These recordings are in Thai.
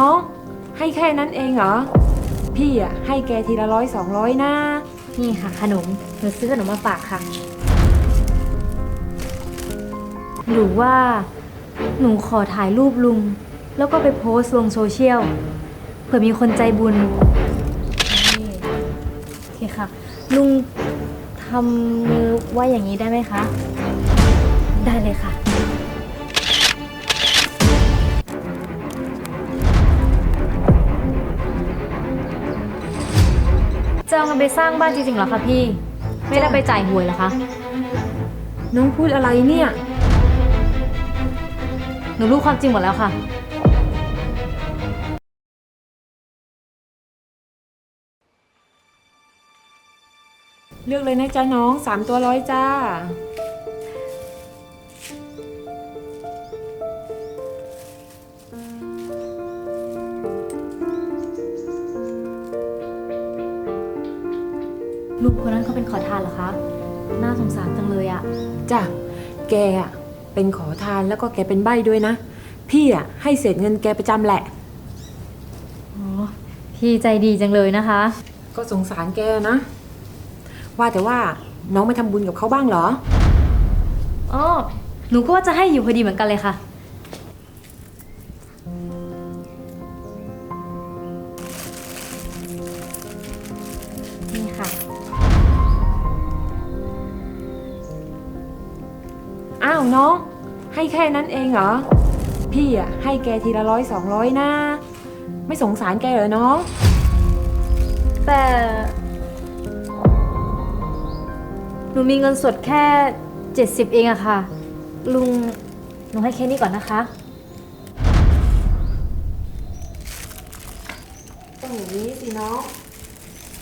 น้อง ให้แค่นั้นเองเหรอ พี่อะให้แกทีละร้อยสองร้อยนะ นี่ค่ะ ขนมหนูซื้อขนมมาฝากค่ะ หรือว่า หนูขอถ่ายรูปลุง แล้วก็ไปโพสต์ลงโซเชียลเผื่อมีคนใจบุญนี่โอเคค่ะ ลุงทำมือไว่าอย่างนี้ได้ไหมคะ ได้เลยค่ะ จะเอาเงินไปสร้างบ้านจริงๆเหรอคะพี่ ไม่ได้ไปจ่ายหวยเหรอคะ น้องพูดอะไรเนี่ย หนูรู้ความจริงหมดแล้วค่ะ เลือกเลยนะจ๊ะน้องสามตัวร้อยจ้า ลุงคนนั้นเขาเป็นขอทานเหรอคะ น่าสงสารจังเลยอะจ้ะแกอะเป็นขอทานแล้วก็แกเป็นใบ้ด้วยนะ พี่อะให้เศษเงินแกประจำแหละอ๋อพี่ใจดีจังเลยนะคะ ก็สงสารแกนะ ว่าแต่ว่าน้องไม่ทำบุญกับเขาบ้างเหรอ อ๋อ หนูก็ว่าจะให้อยู่พอดีเหมือนกันเลยค่ะ อ้าวน้อง ให้แค่นั้นเองเหรอ พี่อะให้แกทีละร้อยสองร้อยนะ ไม่สงสารแกเหรอน้อง แต่หนูมีเงินสดแค่ 70 เองอะค่ะ ลุงหนูให้แค่นี้ก่อนนะคะ ต้องอย่างนี้สิน้อง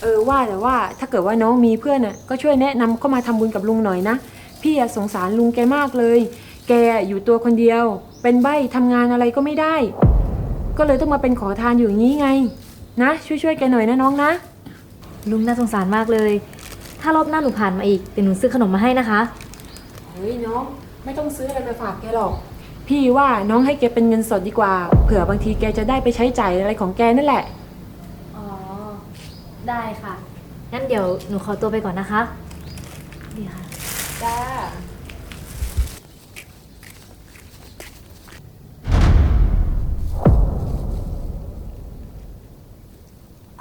เออว่าแต่ว่าถ้าเกิดว่าน้องมีเพื่อนน่ะก็ช่วยแนะนำเข้ามาทำบุญกับลุงหน่อยนะ พี่อะสงสารลุงแกมากเลย แกอยู่ตัวคนเดียว เป็นใบ้ทำงานอะไรก็ไม่ได้ ก็เลยต้องมาเป็นขอทานอยู่อย่างนี้ไง นะช่วยช่วยๆแกหน่อยนะน้องนะ ลุงน่าสงสารมากเลย ถ้ารอบหน้าหนูผ่านมาอีกเดี๋ยวหนูซื้อขนมมาให้นะคะ เฮ้ยน้องไม่ต้องซื้ออะไรมาฝากแกหรอก พี่ว่าน้องให้แกเป็นเงินสดดีกว่า เผื่อบางทีแกจะได้ไปใช้จ่ายอะไรของแกนั่นแหละ อ๋อ ได้ค่ะ งั้นเดี๋ยวหนูขอตัวไปก่อนนะคะดีค่ะ จ้า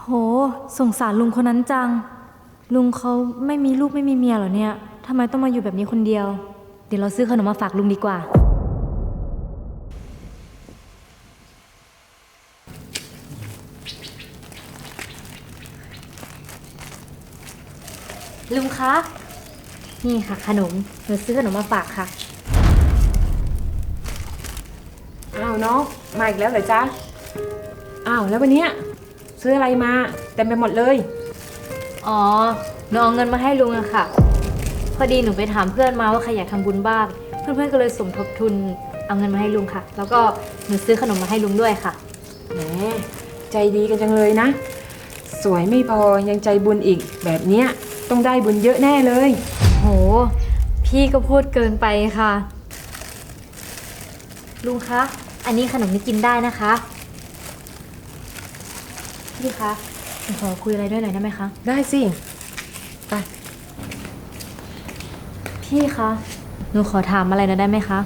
โห สงสารลุงคนนั้นจัง ลุงเขาไม่มีลูกไม่มีเมียเหรอเนี่ยทำไมต้องมาอยู่แบบนี้คนเดียว เดี๋ยวเราซื้อขนมมาฝากลุงดีกว่า ลุงคะ นี่ค่ะขนมหนูซื้อขนมมาฝากค่ะ อ้าวน้องมาอีกแล้วเหรอจ๊ะ อ้าวแล้ววันเนี้ยซื้ออะไรมาเต็มไปหมดเลย อ๋อหนูเอาเงินมาให้ลุงอะค่ะ พอดีหนูไปถามเพื่อนมาว่าใครอยากทำบุญบ้าง เพื่อนๆก็เลยสมทบทุนเอาเงินมาให้ลุงค่ะ แล้วก็หนูซื้อขนมมาให้ลุงด้วยค่ะ แหมใจดีกันจังเลยนะ สวยไม่พอยังใจบุญอีกแบบเนี้ยต้องได้บุญเยอะแน่เลย โห พี่ก็พูดเกินไปค่ะ ลุงคะ อันนี้ขนมนี่กินได้นะคะ พี่คะหนูขอคุยอะไรด้วยหน่อยได้ไหมคะ ได้สิ ไป พี่คะหนูขอถามอะไรหนะได้ไหมคะ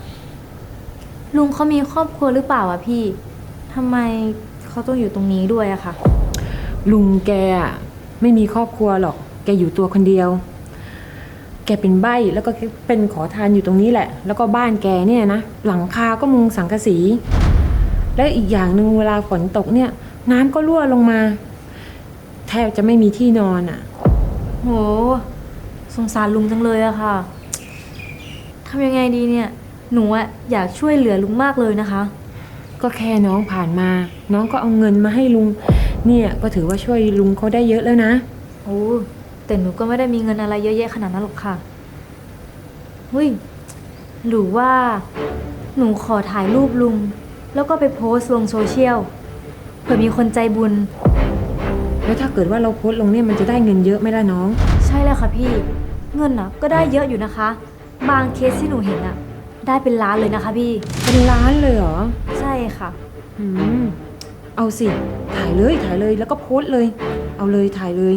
ลุงเขามีครอบครัวหรือเปล่าอะพี่ทำไมเขาต้องอยู่ตรงนี้ด้วยอะค่ะลุงแกอะไม่มีครอบครัวหรอก แกอยู่ตัวคนเดียว แกเป็นใบ้แล้วก็เป็นขอทานอยู่ตรงนี้แหละ แล้วก็บ้านแกเนี่ยนะหลังคาก็มุงสังกะสี และอีกอย่างหนึ่งเวลาฝนตกเนี่ย น้ำก็รั่วลงมา แทบจะไม่มีที่นอนอะโหสงสารลุงจังเลยอะค่ะทำยังไงดีเนี่ย หนูอะอยากช่วยเหลือลุงมากเลยนะคะ ก็แค่น้องผ่านมา น้องก็เอาเงินมาให้ลุง เนี่ยก็ถือว่าช่วยลุงเขาได้เยอะแล้วนะ โอ้ แต่หนูก็ไม่ได้มีเงินอะไรเยอะแยะขนาดนั้นหรอกค่ะเฮ้ยหรือว่าหนูขอถ่ายรูปลุง แล้วก็ไปโพสต์ลงโซเชียลเผื่อมีคนใจบุญ แล้วถ้าเกิดว่าเราโพสต์ลงเนี่ยมันจะได้เงินเยอะไหมล่ะน้อง ใช่แล้วค่ะพี่ เงินอะก็ได้เยอะอยู่นะคะ บางเคสที่หนูเห็นอะได้เป็นล้านเลยนะคะพี่ เป็นล้านเลยเหรอ ใช่ค่ะ อืม เอาสิ ถ่ายเลยถ่ายเลยแล้วก็โพสต์เลย เอาเลยถ่ายเลย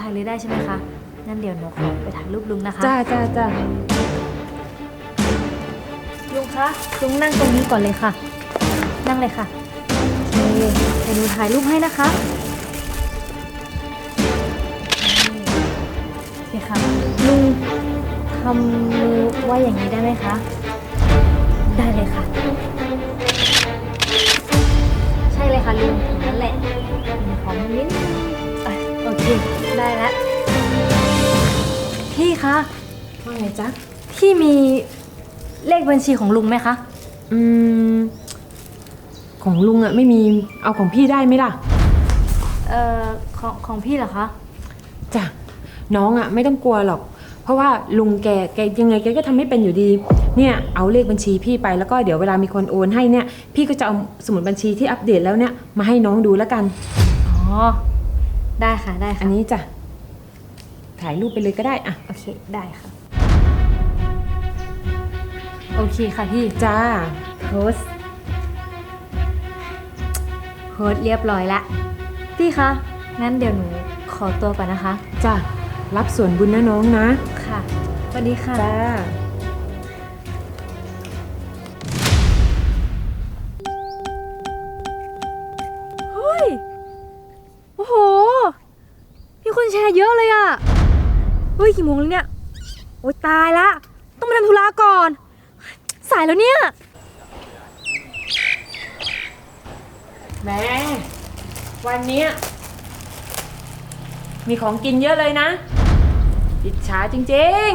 ถ่ายเลยได้ใช่ไหมคะงั้นเดี๋ยวหนูขอไปถ่ายรูปลุงนะคะจ้าจ้าจ้าลุงคะลุงนั่งตรงนี้ก่อนเลยค่ะ นั่งเลยค่ะโอเคเดี๋ยวหนูถ่ายรูปให้นะคะโอเคค่ะลุงทำมือไว่าอย่างนี้ได้ไหมคะ ได้เลยค่ะ ใช่เลยค่ะลุงอย่างนั้นแหละขอมือนิดนึงอะโอเค ได้แล้ว พี่คะว่าไงจ๊ะ พี่มีเลขบัญชีของลุงไหมคะ อืม ของลุงอะไม่มีเอาของพี่ได้ไหมล่ะ เอ่อของของพี่เหรอคะ จ้ะน้องอะไม่ต้องกลัวหรอก เพราะว่าลุงแกแกยังไงแกก็ทำไม่เป็นอยู่ดี เนี่ยเอาเลขบัญชีพี่ไปแล้วก็เดี๋ยวเวลามีคนโอนให้เนี่ย พี่ก็จะเอาสมุดบัญชีที่อัปเดตแล้วเนี่ยมาให้น้องดูแล้วกัน อ๋อ ได้ค่ะได้อัค่ะนนี้จ้ะถ่ายรูปไปเลยก็ได้อะโอเคได้ค่ะ โอเคค่ะพี่จ้าโพสต์โพสต์เรียบร้อยละพี่คะงั้นเดี๋ยวหนูขอตัวก่อนนะคะจ้ะรับส่วนบุญนะน้องนะค่ะสวัสดีค่ะ จ้า กี่โมงแล้วเนี่ย โอ๊ยตายละ ต้องไปทำธุระก่อน สายแล้วเนี่ย แม่วันเนี้ยมีของกินเยอะเลยนะ อิจฉาจริง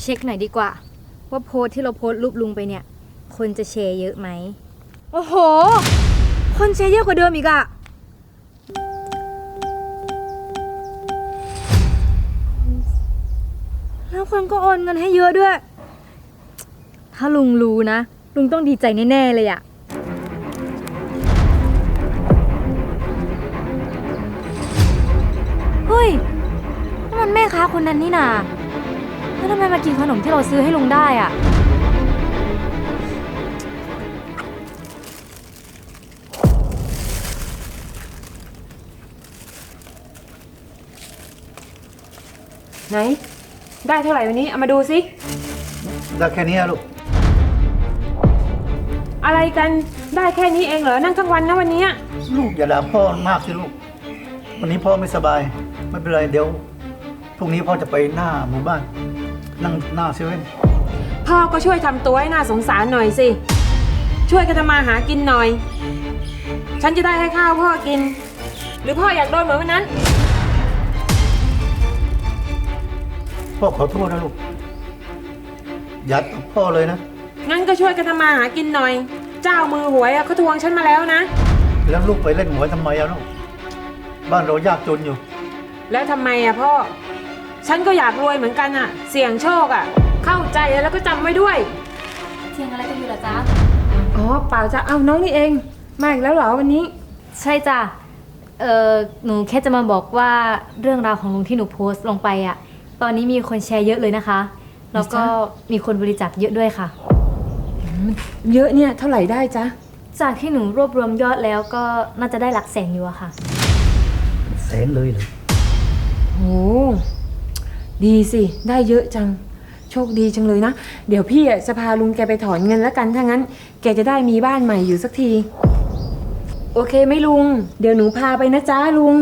เช็คหน่อยดีกว่า ว่าโพสต์ที่เราโพสต์รูปลุงไปเนี่ย คนจะแชร์เยอะไหม โอ้โห คนแชร์เยอะกว่าเดิมอีกอะ คนก็โอนเงินให้เยอะด้วย ถ้าลุงรู้นะ ลุงต้องดีใจแน่ๆเลยอะเฮ้ยนั่นมันแม่ค้าคนนั้นนี่นาแล้วทำไมมากินขนมที่เราซื้อให้ลุงได้อะไหน ได้เท่าไหร่วันนี้ เอามาดูสิ ได้แค่นี้อะลูก อะไรกัน ได้แค่นี้เองเหรอ นั่งทั้งวันนะวันเนี้ยลูกอย่าด่าพ่อมากสิลูก วันนี้พ่อไม่สบาย ไม่เป็นไรเดี๋ยวพรุ่งนี้พ่อจะไปหน้าหมู่บ้าน นั่งหน้าเซเว่นพ่อก็ช่วยทำตัวให้น่าสงสารหน่อยสิ ช่วยกันทำมาหากินหน่อย ฉันจะได้ให้ข้าวพ่อกิน หรือพ่ออยากโดนเหมือนวันนั้น พ่อขอโทษนะลูก อย่าตบพ่อเลยนะ งั้นก็ช่วยกันทำมาหากินหน่อย เจ้ามือหวยอะเขาทวงฉันมาแล้วนะ แล้วลูกไปเล่นหวยทำไมอะลูก บ้านเรายากจนอยู่ แล้วทำไมอะพ่อ ฉันก็อยากรวยเหมือนกันอะเสี่ยงโชคอะเข้าใจแล้วก็จำไว้ด้วย เทียงอะไรกันอยู่ล่ะจ๊ะ อ๋อเปล่าจะเอาน้องนี่เอง มาอีกแล้วเหรอวันนี้ ใช่จ้ะ เออหนูแค่จะมาบอกว่าเรื่องราวของลุงที่หนูโพสต์ลงไปอะ ตอนนี้มีคนแชร์เยอะเลยนะคะ แล้วก็มีคนบริจาคเยอะด้วยค่ะ เยอะเนี่ยเท่าไหร่ได้จ๊ะ จากที่หนูรวบรวมยอดแล้วก็น่าจะได้หลักแสนอยู่อะค่ะ แสนเลยเลยโหดีสิ ได้เยอะจัง โชคดีจังเลยนะ เดี๋ยวพี่อะจะพาลุงแกไปถอนเงินแล้วกัน ถ้างั้น แกจะได้มีบ้านใหม่อยู่สักที โอเคไหมลุง เดี๋ยวหนูพาไปนะจ๊ะลุง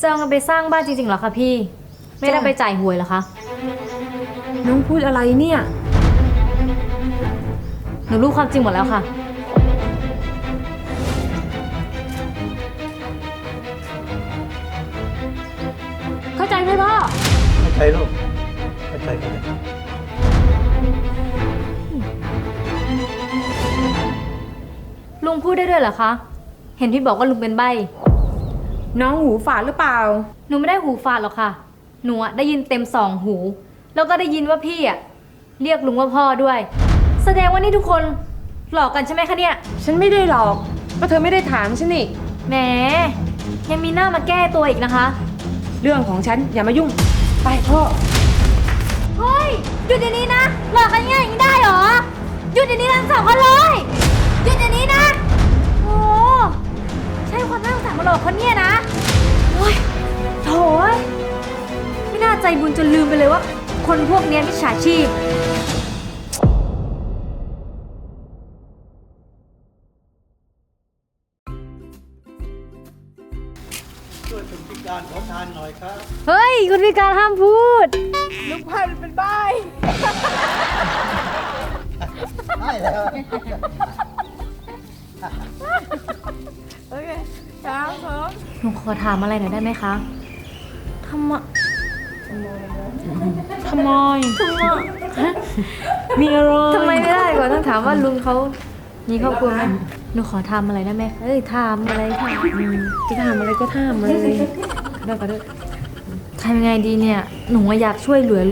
จะเอาเงินไปสร้างบ้านจริงๆเหรอคะพี่ ไม่ได้จ้ะไปจ่ายหวยเหรอคะ น้องพูดอะไรเนี่ย หนูรู้ความจริงหมดแล้วค่ะ เข้าใจไหมพ่อ เข้าใจลูกเข้าใจเข้าใจลุงพูดได้ด้วยเหรอคะ เห็นพี่บอกว่าลุงเป็นใบ น้องหูฝาดหรือเปล่า หนูไม่ได้หูฝาดหรอกค่ะ หนูอะได้ยินเต็มสองหู แล้วก็ได้ยินว่าพี่อะเรียกลุงว่าพ่อด้วย แสดงว่านี่ทุกคนหลอกกันใช่ไหมคะเนี่ย ฉันไม่ได้หลอกก็เธอไม่ได้ถามฉันนี่ แหม ยังมีหน้ามาแก้ตัวอีกนะคะ เรื่องของฉันอย่ามายุ่ง ไปพ่อ เฮ้ยหยุดเดี๋ยวนี้นะ หลอกกันง่ายอย่างนี้ได้เหรอ หยุดเดี๋ยวนี้ทั้งสองคนเลย ความน่าสงสารมาหลอกคนเนี่ยนะโอ้ยโถยไม่น่าใจบุญจนลืมไปเลยว่า คนพวกเนี้ยมิจฉาชีพ ช่วยคนพิการขอทานหน่อยครับ เฮ้ย คุณพิการห้ามพูดใช่แล้ว หนูขอถามอะไรหน่อยได้ไหมคะทำไมทำไมฮะมีอะไรทำไมไม่ได้ก่อนต้องถามว่าลุงเขามีครอบครัวไหมหนูขอทำอะไรได้ไหมเอ้ยทำอะไรทอืมจะทำอะไรก็ทำเลยได้ก็ได้ำทำยังไงดีเนี่ย หนูอะอยากช่วยเหลือ